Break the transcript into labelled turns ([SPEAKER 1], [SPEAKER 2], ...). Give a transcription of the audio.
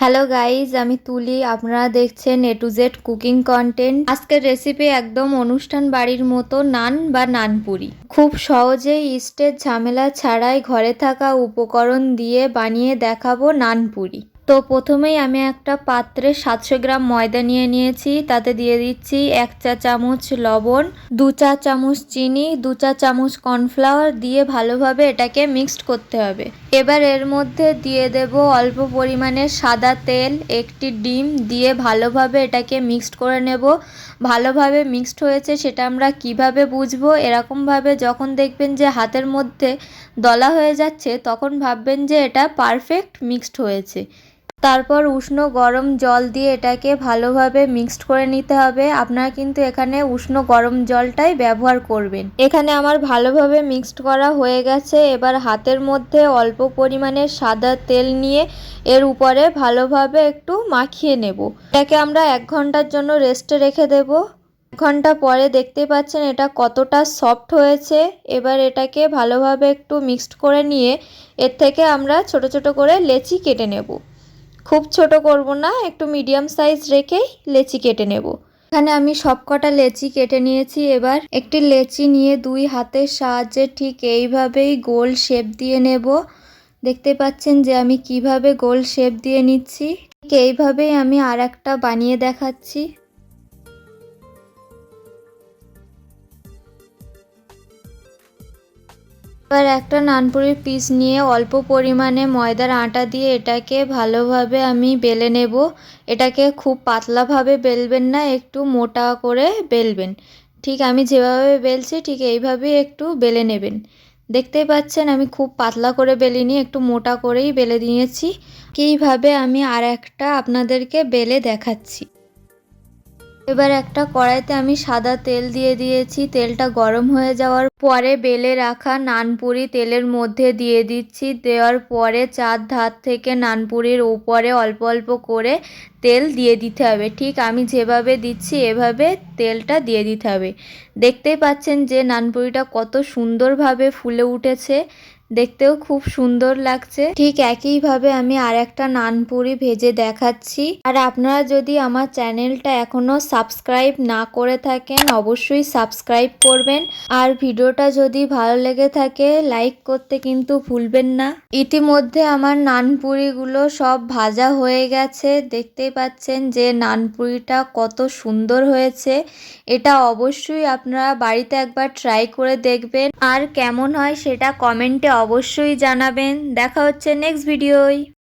[SPEAKER 1] Hello guys আমি তুলি। আপনারা দেখছেন A to Z cooking content আজকের রেসিপি একদম অনুষ্ঠান বাড়ির মতো নান বা নানপুরি। খুব সহজেই ইস্টের ঝামেলা ছাড়াই ঘরে থাকা উপকরণ দিয়ে বানিয়ে দেখাবো নানপুরি। তো প্রথমেই আমি একটা পাত্রে সাতশো গ্রাম ময়দা নিয়ে নিয়েছি, তাতে দিয়ে দিচ্ছি এক চা চামচ লবণ, দু চা চামচ চিনি, দু চা চামচ কর্নফ্লাওয়ার দিয়ে ভালোভাবে এটাকে মিক্সড করতে হবে। এবার এর মধ্যে দিয়ে দেব অল্প পরিমাণে সাদা তেল, একটি ডিম দিয়ে ভালোভাবে এটাকে মিক্সড করে নেব। ভালোভাবে মিক্সড হয়েছে সেটা আমরা কীভাবে বুঝব? এরকমভাবে যখন দেখবেন যে হাতের মধ্যে দলা হয়ে যাচ্ছে, তখন ভাববেন যে এটা পারফেক্ট মিক্সড হয়েছে। তারপর উষ্ণ গরম জল দিয়ে এটাকে ভালোভাবে মিক্সড করে নিতে হবে। আপনারা কিন্তু এখানে উষ্ণ গরম জলটাই ব্যবহার করবেন। এখানে আমার ভালোভাবে মিক্সড করা হয়ে গেছে। এবার হাতের মধ্যে অল্প পরিমাণে সাদা তেল নিয়ে এর উপরে ভালোভাবে একটু মাখিয়ে নেব। এটাকে আমরা এক ঘণ্টার জন্য রেস্টে রেখে দেব। এক ঘণ্টা পরে দেখতে পাচ্ছেন এটা কতটা সফট হয়েছে। এবার এটাকে ভালোভাবে একটু মিক্সড করে নিয়ে এর থেকে আমরা ছোট ছোট করে লেচি কেটে নেব। খুব ছোট করব না, একটু মিডিয়াম সাইজ রেখেই লেচি কেটে নেব। এখানে আমি সবকটা লেচি কেটে নিয়েছি। এবার একটি লেচি নিয়ে দুই হাতের সাহায্যে ঠিক এইভাবেই গোল শেপ দিয়ে নেব। দেখতে পাচ্ছেন যে আমি কীভাবে গোল শেপ দিয়ে নিচ্ছি। ঠিক এইভাবেই আমি আর একটা বানিয়ে দেখাচ্ছি। এবার একটা নানপুরির পিস নিয়ে অল্প পরিমাণে ময়দার আটা দিয়ে এটাকে ভালোভাবে আমি বেলে নেব। এটাকে খুব পাতলাভাবে বেলবেন না, একটু মোটা করে বেলবেন। ঠিক আমি যেভাবে বেলছি ঠিক এইভাবেই একটু বেলে নেবেন। দেখতেই পাচ্ছেন আমি খুব পাতলা করে বেলিনি, একটু মোটা করেই বেলে নিয়েছি। কীভাবে আমি আর একটা আপনাদেরকে বেলে দেখাচ্ছি। এবার একটা কড়াইতে আমি সাদা তেল দিয়ে দিয়েছি। তেলটা গরম হয়ে যাওয়ার পরে বেলে রাখা নানপুরি তেলের মধ্যে দিয়ে দিচ্ছি। দেওয়ার পরে চার ধার থেকে নানপুরির ওপরে অল্প অল্প করে তেল দিয়ে দিতে হবে। ঠিক আমি যেভাবে দিচ্ছি, এভাবে তেলটা দিয়ে দিতে হবে। দেখতেই পাচ্ছেন যে নানপুরিটা কত সুন্দরভাবে ফুলে উঠেছে। দেখতেও খুব সুন্দর লাগছে। ঠিক একইভাবে আমি আর একটা নানপুরি ভেজে দেখাচ্ছি। আর আপনারা যদি আমার চ্যানেলটা এখনও সাবস্ক্রাইব না করে থাকেন, অবশ্যই সাবস্ক্রাইব করবেন। আর ভিডিওটা যদি ভালো লেগে থাকে, লাইক করতে কিন্তু ভুলবেন না। ইতিমধ্যে আমার নানপুরিগুলো সব ভাজা হয়ে গেছে। দেখতেই পাচ্ছেন যে নানপুরিটা কত সুন্দর হয়েছে। এটা অবশ্যই আপনারা বাড়িতে একবার ট্রাই করে দেখবেন। আর কেমন হয় সেটা কমেন্টে অবশ্যই জানাবেন। দেখা হচ্ছে নেক্সট ভিডিওয়